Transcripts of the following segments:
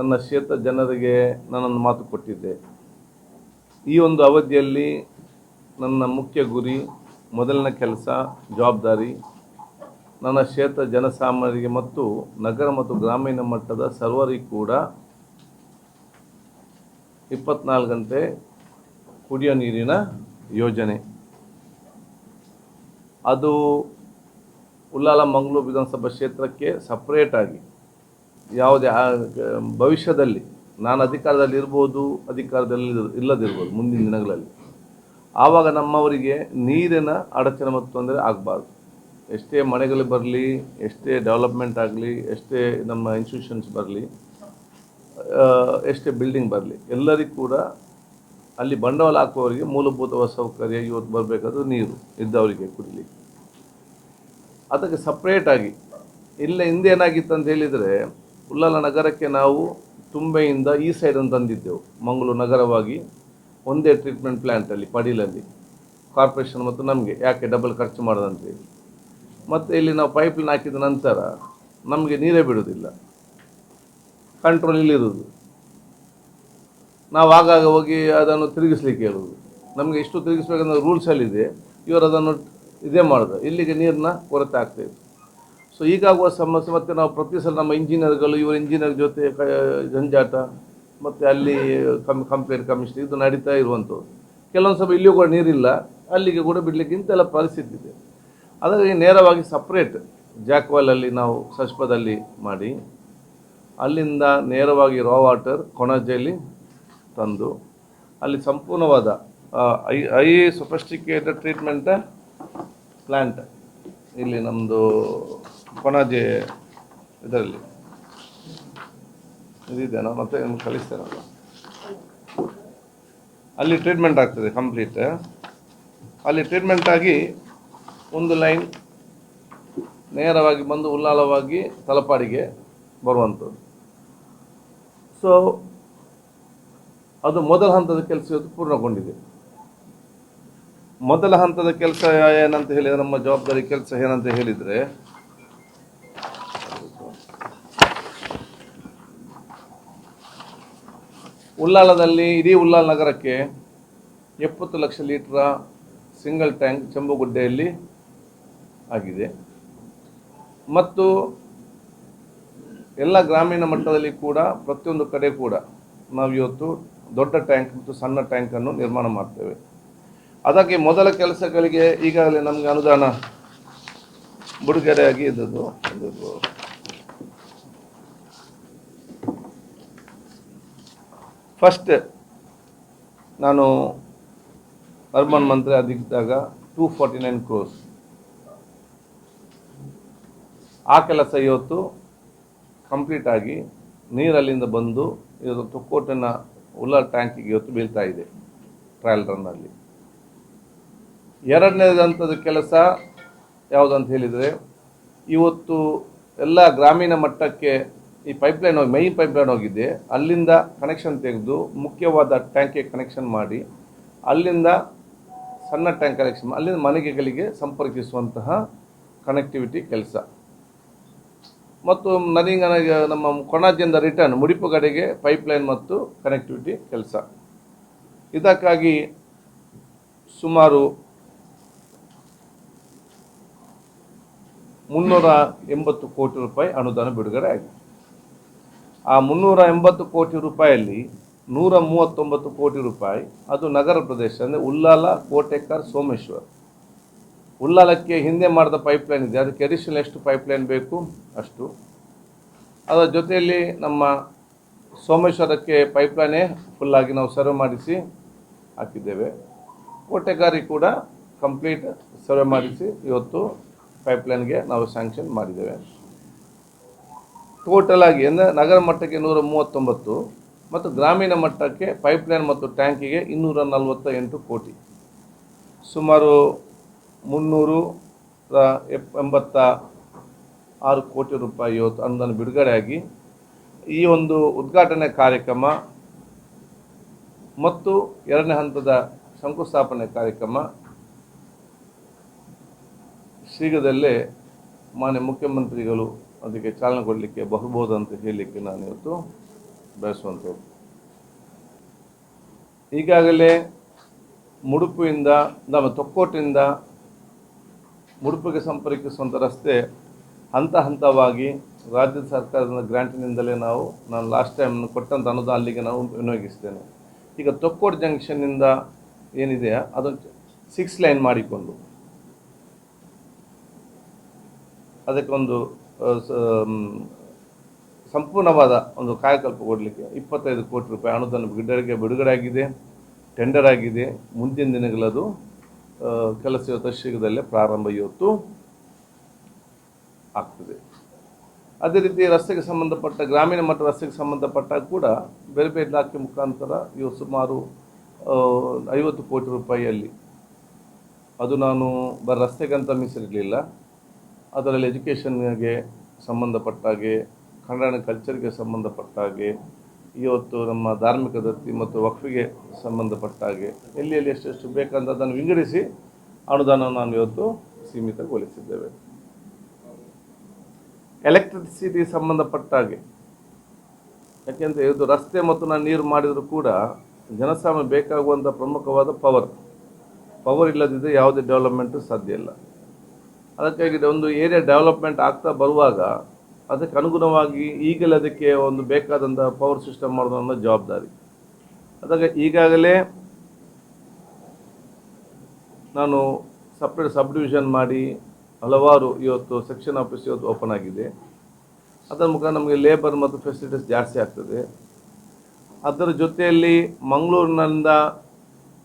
ನನ್ನ ಕ್ಷೇತ್ರ ಜನರಿಗೆ ನನ್ನನ್ನು ಮಾತು ಕೊಟ್ಟಿದ್ದೆ. ಈ ಒಂದು ಅವಧಿಯಲ್ಲಿ ನನ್ನ ಮುಖ್ಯ ಗುರಿ, ಮೊದಲಿನ ಕೆಲಸ, ಜವಾಬ್ದಾರಿ, ನನ್ನ ಕ್ಷೇತ್ರ ಜನಸಾಮಾನ್ಯರಿಗೆ ಮತ್ತು ನಗರ ಮತ್ತು ಗ್ರಾಮೀಣ ಮಟ್ಟದ ಸರ್ವರಿಗೂ ಕೂಡ ಇಪ್ಪತ್ನಾಲ್ಕು ಗಂಟೆ ಕುಡಿಯೋ ನೀರಿನ ಯೋಜನೆ. ಅದು ಉಲ್ಲಾಲ ಮಂಗಳೂರು ವಿಧಾನಸಭಾ ಕ್ಷೇತ್ರಕ್ಕೆ ಸಪ್ರೇಟಾಗಿ ಯಾವುದೇ ಭವಿಷ್ಯದಲ್ಲಿ, ನಾನು ಅಧಿಕಾರದಲ್ಲಿ ಇರ್ಬೋದು, ಅಧಿಕಾರದಲ್ಲಿ ಇಲ್ಲದಿರ್ಬೋದು, ಮುಂದಿನ ದಿನಗಳಲ್ಲಿ. ಆವಾಗ ನಮ್ಮವರಿಗೆ ನೀರಿನ ಅಡಚಣೆ ಮತ್ತು ತೊಂದರೆ ಆಗಬಾರ್ದು. ಎಷ್ಟೇ ಮನೆಗಳು ಬರಲಿ, ಎಷ್ಟೇ ಡೆವಲಪ್ಮೆಂಟ್ ಆಗಲಿ, ಎಷ್ಟೇ ನಮ್ಮ ಇನ್ಸ್ಟಿಟ್ಯೂಷನ್ಸ್ ಬರಲಿ ಎಷ್ಟೇ ಬಿಲ್ಡಿಂಗ್ ಬರಲಿ, ಎಲ್ಲರಿಗೂ ಕೂಡ ಅಲ್ಲಿ ಬಂಡವಾಳ ಹಾಕುವವರಿಗೆ ಮೂಲಭೂತ ಸೌಕರ್ಯ, ಇವತ್ತು ಬರಬೇಕಾದ್ರೆ ನೀರು ಇದ್ದವರಿಗೆ ಕುಡಿಲಿ ಅದಕ್ಕೆ ಸಪ್ರೇಟಾಗಿ ಇಲ್ಲೇ ಹಿಂದೆ ಏನಾಗಿತ್ತು ಅಂತ ಹೇಳಿದರೆ ಉಲ್ಲಾಲ ನಗರಕ್ಕೆ ನಾವು ತುಂಬೆಯಿಂದ ಈ ಸೈಡನ್ನು ತಂದಿದ್ದೆವು. ಮಂಗಳೂರು ನಗರವಾಗಿ ಒಂದೇ ಟ್ರೀಟ್ಮೆಂಟ್ ಪ್ಲ್ಯಾಂಟಲ್ಲಿ ಪಡೀಲಲ್ಲಿ. ಕಾರ್ಪೊರೇಷನ್ ಮತ್ತು ನಮಗೆ, ಯಾಕೆ ಡಬಲ್ ಖರ್ಚು ಮಾಡೋದಂತೇಳಿ ಮತ್ತು ಇಲ್ಲಿ ನಾವು ಪೈಪ್ಲೈನ್ ಹಾಕಿದ ನಂತರ ನಮಗೆ ನೀರೇ ಬಿಡುವುದಿಲ್ಲ ಕಂಟ್ರೋಲ್ ಇಲ್ಲಿರುವುದು ನಾವು ಆಗಾಗ ಹೋಗಿ ಅದನ್ನು ತಿರುಗಿಸ್ಲಿಕ್ಕೆ ಹೇಳುವುದು. ನಮಗೆ ಇಷ್ಟು ತಿರುಗಿಸ್ಬೇಕಂದ್ರೆ ರೂಲ್ಸಲ್ಲಿದೆ ಇವರು ಅದನ್ನು ಇದೇ ಮಾಡೋದು. ಇಲ್ಲಿಗೆ ನೀರನ್ನ ಕೊರತೆ ಆಗ್ತಾಯಿತ್ತು ಸೊ ಈಗಾಗುವ ಸಮಸ್ಯೆ ಮತ್ತು ನಾವು ಪ್ರತಿ ಸಲ ನಮ್ಮ ಇಂಜಿನಿಯರ್ಗಳು ಇವರು ಇಂಜಿನಿಯರ್ ಜೊತೆ ಜಂಜಾಟ, ಮತ್ತು ಅಲ್ಲಿ ಕಮ್ ಕಂಪ್ಲೇಂಟ್ ಕಮಿಷನ್ ಇದು ನಡೀತಾ ಇರುವಂಥದ್ದು. ಕೆಲವೊಂದು ಸಲ ಇಲ್ಲಿಯೂ ಕೂಡ ನೀರಿಲ್ಲ, ಅಲ್ಲಿಗೆ ಕೂಡ ಬಿಡಲಿಕ್ಕೆ ಇಂತೆಲ್ಲ ಪರಿಸ್ಥಿತಿ ಇದೆ. ಅದರಲ್ಲಿ ನೇರವಾಗಿ ಸಪ್ರೇಟ್ ಜಾಕ್ವಾಲಲ್ಲಿ ನಾವು ಸಶ್ಪದಲ್ಲಿ ಮಾಡಿ, ಅಲ್ಲಿಂದ ನೇರವಾಗಿ ರಾ ವಾಟರ್ ಕೊಣಜೆಯಲ್ಲಿ ತಂದು, ಅಲ್ಲಿ ಸಂಪೂರ್ಣವಾದ I I sophisticated treatment plant ಇಲ್ಲಿ ನಮ್ಮದು ಕೊಣಾಜೆ ಇದರಲ್ಲಿ. ಇದಿದೆನಾ ಮತ್ತೆ ನಿಮ್ಗೆ ಕಳಿಸ್ತೇನಲ್ಲ. ಅಲ್ಲಿ ಟ್ರೀಟ್ಮೆಂಟ್ ಆಗ್ತದೆ ಕಂಪ್ಲೀಟ್ ಅಲ್ಲಿ ಟ್ರೀಟ್ಮೆಂಟ್ ಆಗಿ ಒಂದು ಲೈನ್ ನೇರವಾಗಿ ಬಂದು ಉಲ್ಲಾಲವಾಗಿ ತಲಪಾಡಿಗೆ ಬರುವಂಥದ್ದು. ಸೊ ಅದು ಮೊದಲ ಹಂತದ ಕೆಲಸ ಪೂರ್ಣಗೊಂಡಿದೆ. ಮೊದಲ ಹಂತದ ಕೆಲಸ ಏನಂತ ಹೇಳಿದರೆ ನಮ್ಮ ಜವಾಬ್ದಾರಿ ಕೆಲಸ ಏನಂತ ಹೇಳಿದರೆ ಉಲ್ಲಾಲದಲ್ಲಿ ಇಡೀ ಉಳ್ಳಾಲ ನಗರಕ್ಕೆ ಎಪ್ಪತ್ತು ಲಕ್ಷ ಲೀಟ್ರ ಸಿಂಗಲ್ ಟ್ಯಾಂಕ್ ಚಂಬುಗುಡ್ಡೆಯಲ್ಲಿ ಆಗಿದೆ. ಮತ್ತು ಎಲ್ಲ ಗ್ರಾಮೀಣ ಮಟ್ಟದಲ್ಲಿ ಕೂಡ, ಪ್ರತಿಯೊಂದು ಕಡೆ ಕೂಡ ನಾವು ಇವತ್ತು ದೊಡ್ಡ ಟ್ಯಾಂಕ್ ಮತ್ತು ಸಣ್ಣ ಟ್ಯಾಂಕನ್ನು ನಿರ್ಮಾಣ ಮಾಡ್ತೇವೆ. ಅದಕ್ಕೆ ಮೊದಲ ಕೆಲಸಗಳಿಗೆ ಈಗಾಗಲೇ ನಮಗೆ ಅನುದಾನ ಬಿಡುಗಡೆಯಾಗಿ ಇದ್ದದ್ದು. ಫಸ್ಟ್ ನಾನು ಅರ್ಬನ್ ಮಂತ್ರಿ ಅದಿದ್ದಾಗ ಟೂ ಫಾರ್ಟಿ ನೈನ್ ಕ್ರೋಸ್ ಆ ಕೆಲಸ ಇವತ್ತು ಕಂಪ್ಲೀಟ್ ಆಗಿ ನೀರಲ್ಲಿಂದ ಬಂದು ಇವತ್ತು ತೊಕ್ಕೋಟಿನ ಉಲ್ಲ ಟ್ಯಾಂಕಿಗೆ ಇವತ್ತು ಬೀಳ್ತಾ ಇದೆ ಟ್ರಯಲ್ ರನ್ನಲ್ಲಿ ಎರಡನೇದಂಥದ್ದು ಕೆಲಸ ಯಾವುದಂತ ಹೇಳಿದರೆ, ಇವತ್ತು ಎಲ್ಲ ಗ್ರಾಮೀಣ ಮಟ್ಟಕ್ಕೆ ಈ ಪೈಪ್ಲೈನ್ ಹೋಗಿ ಮೈನ್ ಪೈಪ್ಲೈನ್ ಹೋಗಿದೆ. ಅಲ್ಲಿಂದ ಕನೆಕ್ಷನ್ ತೆಗೆದು ಮುಖ್ಯವಾದ ಟ್ಯಾಂಕಿಗೆ ಕನೆಕ್ಷನ್ ಮಾಡಿ, ಅಲ್ಲಿಂದ ಸಣ್ಣ ಟ್ಯಾಂಕ್ ಕನೆಕ್ಷನ್ ಅಲ್ಲಿಂದ ಮನೆಗೆಗಳಿಗೆ ಸಂಪರ್ಕಿಸುವಂತಹ ಕನೆಕ್ಟಿವಿಟಿ ಕೆಲಸ. ಮತ್ತು ನನಗೆ ನನಗೆ ನಮ್ಮ ಕೊಣಾಜಿಯಿಂದ ರಿಟರ್ನ್ ಮುಡಿಪು ಕಡೆಗೆ ಪೈಪ್ಲೈನ್ ಮತ್ತು ಕನೆಕ್ಟಿವಿಟಿ ಕೆಲಸ. ಇದಕ್ಕಾಗಿ ಸುಮಾರು ಮುನ್ನೂರ ಎಂಬತ್ತು ಕೋಟಿ ರೂಪಾಯಿ ಅನುದಾನ ಬಿಡುಗಡೆ ಆಗಿದೆ ಆ ಮುನ್ನೂರ ಎಂಬತ್ತು ಕೋಟಿ ರೂಪಾಯಲ್ಲಿ ನೂರ ಮೂವತ್ತೊಂಬತ್ತು ಕೋಟಿ ರೂಪಾಯಿ ಅದು ನಗರ ಪ್ರದೇಶ, ಅಂದರೆ ಉಲ್ಲಾಲ ಕೋಟೆಕರ್, ಸೋಮೇಶ್ವರ್. ಉಲ್ಲಾಲಕ್ಕೆ ಹಿಂದೆ ಮಾಡಿದ ಪೈಪ್ಲೈನ್ ಇದೆ. ಅದಕ್ಕೆ ಅಡಿಷನಲ್ ಎಷ್ಟು ಪೈಪ್ಲೈನ್ ಬೇಕು? ಅಷ್ಟು. ಅದರ ಜೊತೆಯಲ್ಲಿ ನಮ್ಮ ಸೋಮೇಶ್ವರಕ್ಕೆ ಪೈಪ್ಲೈನೇ ಫುಲ್ಲಾಗಿ ನಾವು ಸರ್ವೆ ಮಾಡಿಸಿ ಹಾಕಿದ್ದೇವೆ. ಕೋಟೆಗಾರಿ ಕೂಡ ಕಂಪ್ಲೀಟ್ ಸರ್ವೆ ಮಾಡಿಸಿ ಇವತ್ತು ಪೈಪ್ಲೈನ್ಗೆ ನಾವು ಸ್ಯಾಂಕ್ಷನ್ ಮಾಡಿದ್ದೇವೆ. ಟೋಟಲ್ ಆಗಿ ಅಂದರೆ ನಗರ ಮಟ್ಟಕ್ಕೆ ನೂರ ಮೂವತ್ತೊಂಬತ್ತು ಮತ್ತು ಗ್ರಾಮೀಣ ಮಟ್ಟಕ್ಕೆ ಪೈಪ್ಲೈನ್ ಮತ್ತು ಟ್ಯಾಂಕಿಗೆ ಇನ್ನೂರ ನಲವತ್ತ ಎಂಟು ಕೋಟಿ. ಸುಮಾರು ಮುನ್ನೂರು ಎಂಬತ್ತ ಆರು ಕೋಟಿ ರೂಪಾಯಿ ಇವತ್ತು ಅನುದಾನ ಬಿಡುಗಡೆಯಾಗಿ ಈ ಒಂದು ಉದ್ಘಾಟನೆ ಕಾರ್ಯಕ್ರಮ ಮತ್ತು ಎರಡನೇ ಹಂತದ ಶಂಕುಸ್ಥಾಪನೆ ಕಾರ್ಯಕ್ರಮ ಶೀಘ್ರದಲ್ಲೇ ಮಾನ್ಯ ಮುಖ್ಯಮಂತ್ರಿಗಳು ಅದಕ್ಕೆ ಚಾಲನೆ ಕೊಡಲಿಕ್ಕೆ ಬಹುಬಹುದು ಅಂತ ಹೇಳಲಿಕ್ಕೆ ನಾನು ಇವತ್ತು ಬೆಳೆಸುವಂಥದ್ದು ಈಗಾಗಲೇ ಮುಡುಪಿಯಿಂದ ನಮ್ಮ ತೊಕ್ಕೋಟಿಂದ ಮುಡುಪಿಗೆ ಸಂಪರ್ಕಿಸುವಂಥ ರಸ್ತೆ ಹಂತ ಹಂತವಾಗಿ ರಾಜ್ಯ ಸರ್ಕಾರದ ಗ್ರ್ಯಾಂಟಿನಿಂದಲೇ ನಾವು, ನಾನು ಲಾಸ್ಟ್ ಟೈಮ್ ಕೊಟ್ಟಂಥ ಅನುದಾನ ಅಲ್ಲಿಗೆ ನಾವು ವಿನಿಯೋಗಿಸ್ತೇನೆ. ಈಗ ತೊಕ್ಕೋಟ್ ಜಂಕ್ಷನ್ನಿಂದ ಏನಿದೆಯಾ ಅದು ಸಿಕ್ಸ್ ಲೈನ್ ಮಾಡಿಕೊಂಡು, ಅದಕ್ಕೊಂದು ಸಂಪೂರ್ಣವಾದ ಒಂದು ಕಾಯಕಲ್ಪ ಕೊಡಲಿಕ್ಕೆ ಇಪ್ಪತ್ತೈದು ಕೋಟಿ ರೂಪಾಯಿ ಅನುದಾನ ಬಿಡುಗಡೆಗೆ ಬಿಡುಗಡೆ ಆಗಿದೆ. ಟೆಂಡರ್ ಆಗಿದೆ ಮುಂದಿನ ದಿನಗಳದು ಕೆಲಸ ಇವತ್ತು ಶೀಘ್ರದಲ್ಲೇ ಪ್ರಾರಂಭ ಇವತ್ತು ಆಗ್ತದೆ. ಅದೇ ರೀತಿ ರಸ್ತೆಗೆ ಸಂಬಂಧಪಟ್ಟ, ಗ್ರಾಮೀಣ ಮಟ್ಟ ರಸ್ತೆಗೆ ಸಂಬಂಧಪಟ್ಟ ಕೂಡ ಬೇರೆ ಬೇರೆ ಇಲಾಖೆ ಮುಖಾಂತರ ಇವು ಸುಮಾರು ಐವತ್ತು ಕೋಟಿ ರೂಪಾಯಿಯಲ್ಲಿ. ಅದು ನಾನು ಬರ ರಸ್ತೆಗಂತ ಮೀಸಲಿರಲಿಲ್ಲ ಅದರಲ್ಲಿ ಎಜುಕೇಷನ್ಗೆ ಸಂಬಂಧಪಟ್ಟ ಹಾಗೆ, ಕನ್ನಡ ಕಲ್ಚರ್ಗೆ ಸಂಬಂಧಪಟ್ಟ ಹಾಗೆ, ಇವತ್ತು ನಮ್ಮ ಧಾರ್ಮಿಕ ದತ್ತಿ ಮತ್ತು ವಕ್ಫಿಗೆ ಸಂಬಂಧಪಟ್ಟ ಹಾಗೆ, ಎಲ್ಲಿ ಎಲ್ಲಿ ಎಷ್ಟೆಷ್ಟು ಬೇಕಂತ ಅದನ್ನು ವಿಂಗಡಿಸಿ ಅನುದಾನವನ್ನು ನಾನು ಇವತ್ತು ಸೀಮಿತಗೊಳಿಸಿದ್ದೇವೆ. ಎಲೆಕ್ಟ್ರಿಸಿಟಿ ಸಂಬಂಧಪಟ್ಟ ಹಾಗೆ. ಯಾಕೆಂದರೆ ಇವತ್ತು ರಸ್ತೆ ಮತ್ತು ನಾನು ನೀರು ಮಾಡಿದರೂ ಕೂಡ ಜನಸಾಮಾನ್ಯ ಬೇಕಾಗುವಂಥ ಪ್ರಮುಖವಾದ ಪವರ್ ಪವರ್ ಇಲ್ಲದಿದ್ದರೆ ಯಾವುದೇ ಡೆವಲಪ್ಮೆಂಟು ಸಾಧ್ಯ ಇಲ್ಲ. ಅದಕ್ಕಾಗಿ ಒಂದು ಏರಿಯಾ ಡೆವಲಪ್ಮೆಂಟ್ ಆಗ್ತಾ ಬರುವಾಗ ಅದಕ್ಕೆ ಅನುಗುಣವಾಗಿ ಈಗಲೇ ಅದಕ್ಕೆ ಒಂದು ಬೇಕಾದಂಥ ಪವರ್ ಸಿಸ್ಟಮ್ ನನ್ನ ಜವಾಬ್ದಾರಿ. ಅದಕ್ಕೆ ಈಗಾಗಲೇ ನಾನು ಸಪ್ರೇಟ್ ಸಬ್ ಡಿವಿಷನ್ ಮಾಡಿ ಹಲವಾರು ಇವತ್ತು ಸೆಕ್ಷನ್ ಆಫೀಸ್ ಇವತ್ತು ಓಪನ್ ಆಗಿದೆ. ಅದರ ಮುಖಾಂತರ ನಮಗೆ ಲೇಬರ್ ಮತ್ತು ಫೆಸಿಲಿಟೀಸ್ ಜಾಸ್ತಿ ಆಗ್ತದೆ. ಅದರ ಜೊತೆಯಲ್ಲಿ ಮಂಗಳೂರಿನಿಂದ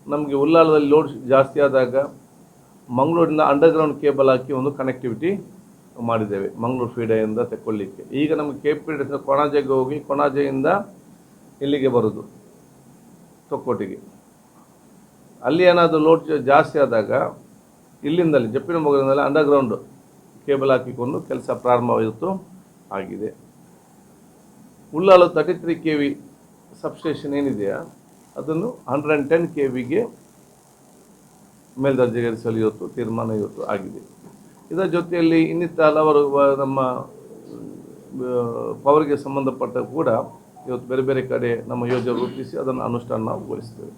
ನಮಗೆ ಉಲ್ಲಾಳದಲ್ಲಿ ಲೋಡ್ ಜಾಸ್ತಿ ಆದಾಗ ಮಂಗಳೂರಿನ ಅಂಡರ್ಗ್ರೌಂಡ್ ಕೇಬಲ್ ಹಾಕಿ ಒಂದು ಕನೆಕ್ಟಿವಿಟಿ ಮಾಡಿದ್ದೇವೆ, ಮಂಗಳೂರು ಫೀಡೆಯಿಂದ ತೆಕ್ಕೊಳ್ಳಿಕ್ಕೆ. ಈಗ ನಮಗೆ ಕೇಪಿಟಲ್ ಕೊಣಾಜೆಗೆ ಹೋಗಿ ಕೊಣಾಜೆಯಿಂದ ಇಲ್ಲಿಗೆ ಬರೋದು, ತೊಕ್ಕೋಟಿಗೆ. ಅಲ್ಲಿ ಏನಾದರೂ ಲೋಡ್ ಜಾಸ್ತಿ ಆದಾಗ ಇಲ್ಲಿಂದಲೇ, ಜಪ್ಪಿನ ಮೊಗಲಿಂದಲೇ ಅಂಡರ್ಗ್ರೌಂಡ್ ಕೇಬಲ್ ಹಾಕಿಕೊಂಡು ಕೆಲಸ ಪ್ರಾರಂಭವಾಯಿತು, ಆಗಿದೆ. Ullal thirty three K V substation ಏನಿದೆಯಾ, ಅದನ್ನು ಹಂಡ್ರೆಡ್ ಆ್ಯಂಡ್ ಟೆನ್ ಕೆ ವಿಗೆ ಮೇಲ್ದರ್ಜೆಗೇರಿಸಲು ಇವತ್ತು ತೀರ್ಮಾನ ಇವತ್ತು ಆಗಿದೆ. ಇದರ ಜೊತೆಯಲ್ಲಿ ಇನ್ನಿತ ಹಲವಾರು ನಮ್ಮ ಪವರ್ಗೆ ಸಂಬಂಧಪಟ್ಟ ಕೂಡ ಇವತ್ತು ಬೇರೆ ಬೇರೆ ಕಡೆ ನಮ್ಮ ಯೋಜನೆ ರೂಪಿಸಿ ಅದನ್ನು ಅನುಷ್ಠಾನ ನಾವು ಗೊಳಿಸ್ತೇವೆ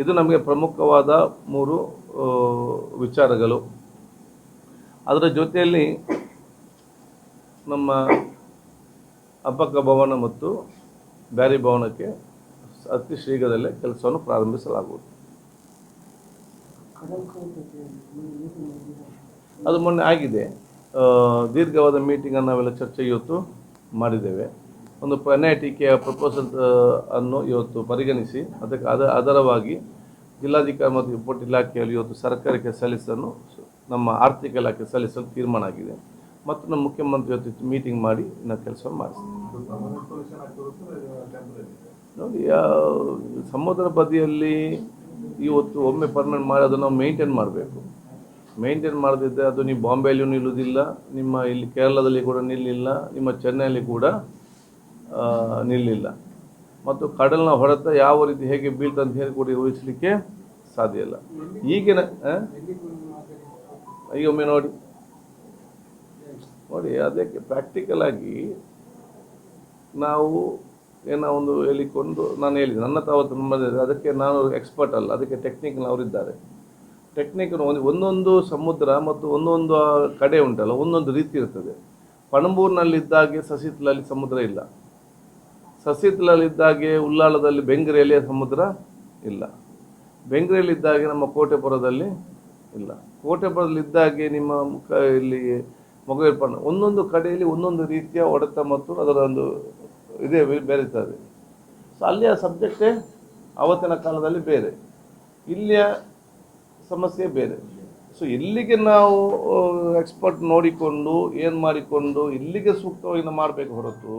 ಇದು ನಮಗೆ ಪ್ರಮುಖವಾದ ಮೂರು ವಿಚಾರಗಳು. ಅದರ ಜೊತೆಯಲ್ಲಿ ನಮ್ಮ ಅಬ್ಬಕ್ಕ ಭವನ ಮತ್ತು ಬ್ಯಾರಿ ಭವನಕ್ಕೆ ಅತಿ ಶೀಘ್ರದಲ್ಲೇ ಕೆಲಸವನ್ನು ಪ್ರಾರಂಭಿಸಲಾಗುವುದು. ಅದು ಮೊನ್ನೆ ಆಗಿದೆ. ದೀರ್ಘವಾದ ದೀರ್ಘವಾದ ಮೀಟಿಂಗನ್ನು ನಾವೆಲ್ಲ ಚರ್ಚೆ ಇವತ್ತು ಮಾಡಿದ್ದೇವೆ. ಒಂದು ಎನ್ ಐ ಟಿ ಕೆಯ ಪ್ರಪೋಸಲ್ ಅನ್ನು ಇವತ್ತು ಪರಿಗಣಿಸಿ, ಅದಕ್ಕೆ ಅದ ಆಧಾರವಾಗಿ ಜಿಲ್ಲಾಧಿಕಾರಿ ಮತ್ತು ಇಂಪೋರ್ಟ್ ಇಲಾಖೆಯಲ್ಲಿ ಇವತ್ತು ಸರ್ಕಾರಕ್ಕೆ ಸಲ್ಲಿಸಲು, ನಮ್ಮ ಆರ್ಥಿಕ ಇಲಾಖೆ ಸಲ್ಲಿಸಲು ತೀರ್ಮಾನ ಆಗಿದೆ. ಮತ್ತು ನಮ್ಮ ಮುಖ್ಯಮಂತ್ರಿ ಜೊತೆ ಮೀಟಿಂಗ್ ಮಾಡಿ, ಇನ್ನು ಕೆಲಸ ಮಾಡಿಸ್ತೀವಿ ನೋಡಿ ಸಮುದ್ರ ಬದಿಯಲ್ಲಿ ಇವತ್ತು ಒಮ್ಮೆ ಪರ್ಮನೆಂಟ್ ಮಾಡಿ ಅದನ್ನು ನಾವು ಮೇಂಟೈನ್ ಮಾಡಬೇಕು. ಮೇಂಟೈನ್ ಮಾಡದಿದ್ದರೆ ಅದು ನೀವು ಬಾಂಬೆಯಲ್ಲಿ ನಿಲ್ಲುವುದಿಲ್ಲ ನಿಮ್ಮ ಇಲ್ಲಿ ಕೇರಳದಲ್ಲಿ ಕೂಡ ನಿಲ್ಲಿಲ್ಲ, ನಿಮ್ಮ ಚೆನ್ನೈಯಲ್ಲಿ ಕೂಡ ನಿಲ್ಲಿಲ್ಲ. ಮತ್ತು ಕಡಲಿನ ಹೊಡೆತ ಯಾವ ರೀತಿ ಹೇಗೆ ಬೀಳ್ತಂತ ಹೇಳಿ ಕೂಡ ಊಹಿಸಲಿಕ್ಕೆ ಸಾಧ್ಯ ಇಲ್ಲ. ಈಗಿನ? ಈಗ ಒಮ್ಮೆ ನೋಡಿ. ನೋಡಿ, ಅದಕ್ಕೆ ಪ್ರಾಕ್ಟಿಕಲ್ ಆಗಿ ನಾವು ಏನೋ ಒಂದು ಹೇಳಿಕೊಂಡು ನಾನು ಹೇಳಿದೆ. ನನ್ನ ತಾವತ್ತು ನಮ್ಮದೇ ಅದಕ್ಕೆ ನಾನು ಎಕ್ಸ್ಪರ್ಟ್ ಅಲ್ಲ. ಅದಕ್ಕೆ ಟೆಕ್ನಿಕಲ್ ಅವರಿದ್ದಾರೆ. ಟೆಕ್ನಿಕ್ ಒಂದು, ಒಂದೊಂದು ಸಮುದ್ರ ಮತ್ತು ಒಂದೊಂದು ಕಡೆ ಉಂಟಲ್ಲ, ಒಂದೊಂದು ರೀತಿ ಇರ್ತದೆ. ಪಣಂಬೂರಿನಲ್ಲಿದ್ದಾಗೆ ಸಸಿತ್ಲಲ್ಲಿ ಸಮುದ್ರ ಇಲ್ಲ. ಸಸಿತ್ಲಲ್ಲಿದ್ದಾಗೆ ಉಲ್ಲಾಳದಲ್ಲಿ ಬೆಂಗ್ರೆಯಲ್ಲಿ ಸಮುದ್ರ ಇಲ್ಲ. ಬೆಂಗರೆಯಲ್ಲಿದ್ದಾಗೆ ನಮ್ಮ ಕೋಟೆಪುರದಲ್ಲಿ ಇಲ್ಲ. ಕೋಟೆಪುರದಲ್ಲಿದ್ದಾಗೆ ನಿಮ್ಮ ಮುಖ, ಇಲ್ಲಿ ಮೊಗೇರ್ಪಣ ಒಂದೊಂದು ಕಡೆಯಲ್ಲಿ ಒಂದೊಂದು ರೀತಿಯ ಹೊಡೆತ ಮತ್ತು ಅದರ ಒಂದು ಇದೇ ಬೆರೀತದೆ ಸೊ ಅಲ್ಲಿಯ ಸಬ್ಜೆಕ್ಟೇ ಆವತ್ತಿನ ಕಾಲದಲ್ಲಿ ಬೇರೆ. ಇಲ್ಲಿಯ ಸಮಸ್ಯೆ ಬೇರೆ. ಸೊ ಇಲ್ಲಿಗೆ ನಾವು ಎಕ್ಸ್ಪರ್ಟ್ ನೋಡಿಕೊಂಡು, ಏನು ಮಾಡಿಕೊಂಡು, ಇಲ್ಲಿಗೆ ಸೂಕ್ತವಾಗಿ ಮಾಡಬೇಕು ಹೊರತು